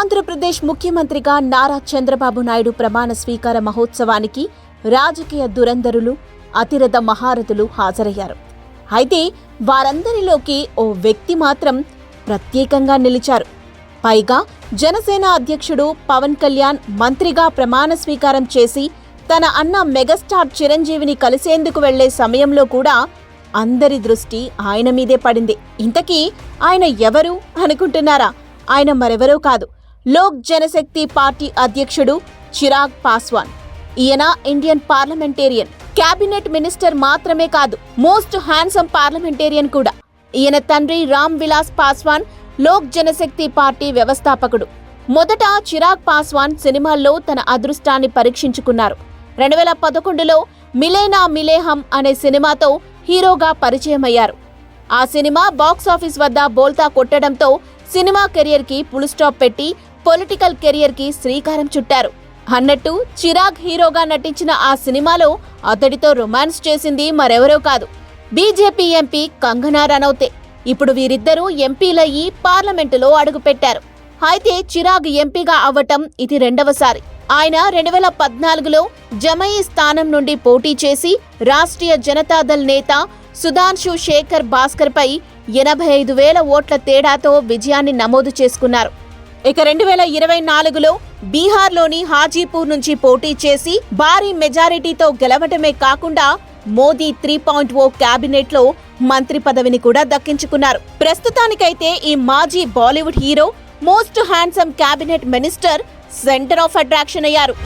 ఆంధ్రప్రదేశ్ ముఖ్యమంత్రిగా నారా చంద్రబాబు నాయుడు ప్రమాణ స్వీకార మహోత్సవానికి రాజకీయ దురంధరులు అతిరథ మహారథులు హాజరయ్యారు. అయితే వారందరిలోకి ఓ వ్యక్తి మాత్రం ప్రత్యేకంగా నిలిచారు. పైగా జనసేన అధ్యక్షుడు పవన్ కళ్యాణ్ మంత్రిగా ప్రమాణ స్వీకారం చేసి తన అన్న మెగాస్టార్ చిరంజీవిని కలిసేందుకు వెళ్ళే సమయంలో కూడా అందరి దృష్టి ఆయన మీదే పడింది. ఇంతకీ ఆయన ఎవరు అనుకుంటున్నారా? ఆయన మరెవరో కాదు. లోక్ జనశక్తి పార్టీ అధ్యక్షుడు చిరాగ్ పాస్వాన్. ఈయన ఇండియన్ పార్లమెంటేరియన్. కేబినెట్ మినిస్టర్ మాత్రమే కాదు మోస్ట్ హ్యాండ్సమ్ పార్లమెంటేరియన్ కూడా. ఈయన తండ్రి రామ్ విలాస్ పాస్వాన్ లోక్ జనశక్తి పార్టీ వ్యవస్థాపకుడు. మొదట చిరాగ్ పాస్వాన్ సినిమాల్లో తన అదృష్టాన్ని పరీక్షించుకున్నారు. రెండు వేల పదకొండులో మిలేనా మిలేహం అనే సినిమాతో హీరోగా పరిచయమయ్యారు. ఆ సినిమా బాక్సాఫీస్ వద్ద బోల్తా కొట్టడంతో సినిమా కెరియర్కి పుల్ స్టాప్ పెట్టి పొలిటికల్ కెరియర్కి శ్రీకారం చుట్టారు. అన్నట్టు చిరాగ్ హీరోగా నటించిన ఆ సినిమాలో అతడితో రొమాన్స్ చేసింది మరెవరో కాదు. బీజేపీ ఎంపీ కంగనా రనౌతే. ఇప్పుడు వీరిద్దరూ ఎంపీలయ్యి పార్లమెంటులో అడుగుపెట్టారు. అయితే చిరాగ్ ఎంపీగా అవ్వటం ఇది రెండవసారి. ఆయన రెండు వేల పద్నాలుగులో జమయి స్థానం నుండి పోటీ చేసి రాష్ట్రీయ జనతాదళ్ నేత సుధాన్షు శేఖర్ భాస్కర్ పై ఎనభై ఐదు వేల ఓట్ల తేడాతో విజయాన్ని నమోదు చేసుకున్నారు. ఇక రెండు వేల ఇరవై నాలుగులో బీహార్లోని హాజీపూర్ నుంచి పోటీ చేసి భారీ మెజారిటీతో గెలవటమే కాకుండా మోదీ త్రీ పాయింట్ ఓ క్యాబినెట్లో మంత్రి పదవిని కూడా దక్కించుకున్నారు. ప్రస్తుతానికైతే ఈ మాజీ Bollywood hero most handsome cabinet minister centre of attraction అయ్యారు.